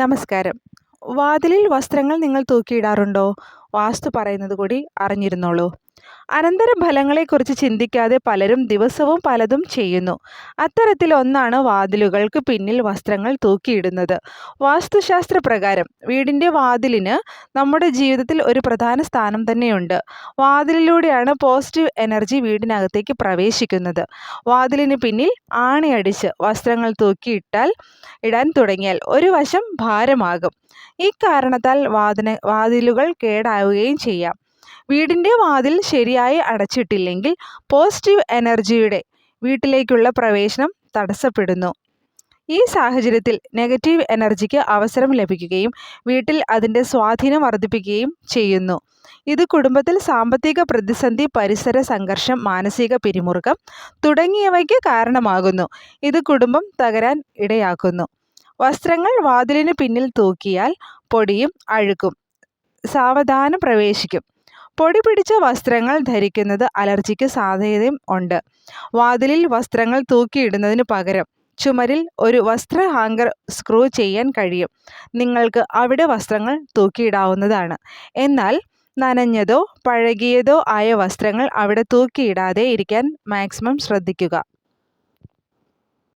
നമസ്കാരം. വാതിലിൽ വസ്ത്രങ്ങൾ നിങ്ങൾ തൂക്കിയിടാറുണ്ടോ? വാസ്തു പറയുന്നത് കൂടി അറിഞ്ഞിരുന്നോളൂ. അനന്തര ഫലങ്ങളെക്കുറിച്ച് ചിന്തിക്കാതെ പലരും ദിവസവും പലതും ചെയ്യുന്നു. അത്തരത്തിലൊന്നാണ് വാതിലുകൾക്ക് പിന്നിൽ വസ്ത്രങ്ങൾ തൂക്കിയിടുന്നത്. വാസ്തുശാസ്ത്ര പ്രകാരം വീടിന്റെ വാതിലിന് നമ്മുടെ ജീവിതത്തിൽ ഒരു പ്രധാന സ്ഥാനം തന്നെയുണ്ട്. വാതിലിലൂടെയാണ് പോസിറ്റീവ് എനർജി വീടിനകത്തേക്ക് പ്രവേശിക്കുന്നത്. വാതിലിന് പിന്നിൽ ആണിയടിച്ച് വസ്ത്രങ്ങൾ തൂക്കിയിട്ടാൽ ഇടാൻ തുടങ്ങിയാൽ ഒരു വശം ഭാരമാകും. ഈ കാരണത്താൽ വാതിന വാതിലുകൾ കേടാവുകയും ചെയ്യാം. വീടിന്റെ വാതിൽ ശരിയായി അടച്ചിട്ടില്ലെങ്കിൽ പോസിറ്റീവ് എനർജിയുടെ വീട്ടിലേക്കുള്ള പ്രവേശനം തടസ്സപ്പെടുന്നു. ഈ സാഹചര്യത്തിൽ നെഗറ്റീവ് എനർജിക്ക് അവസരം ലഭിക്കുകയും വീട്ടിൽ അതിന്റെ സ്വാധീനം വർദ്ധിപ്പിക്കുകയും ചെയ്യുന്നു. ഇത് കുടുംബത്തിൽ സാമ്പത്തിക പ്രതിസന്ധി പരിസര സംഘർഷം മാനസിക പിരിമുറുക്കം തുടങ്ങിയവയ്ക്ക് കാരണമാകുന്നു. ഇത് കുടുംബം തകരാൻ ഇടയാക്കുന്നു. വസ്ത്രങ്ങൾ വാതിലിന് പിന്നിൽ തൂക്കിയാൽ പൊടിയും അഴുക്കും. സാവധാനം പ്രവേശിക്കും. പൊടി പിടിച്ച വസ്ത്രങ്ങൾ ധരിക്കുന്നത് അലർജിക്ക് സാധ്യതയും ഉണ്ട്. വാതിലിൽ വസ്ത്രങ്ങൾ തൂക്കിയിടുന്നതിന് പകരം ചുമരിൽ ഒരു വസ്ത്ര ഹാങ്കർ സ്ക്രൂ ചെയ്യാൻ കഴിയും. നിങ്ങൾക്ക് അവിടെ വസ്ത്രങ്ങൾ തൂക്കിയിടാവുന്നതാണ്. എന്നാൽ നനഞ്ഞതോ പഴകിയതോ ആയ വസ്ത്രങ്ങൾ അവിടെ തൂക്കിയിടാതെ ഇരിക്കാൻ മാക്സിമം ശ്രദ്ധിക്കുക.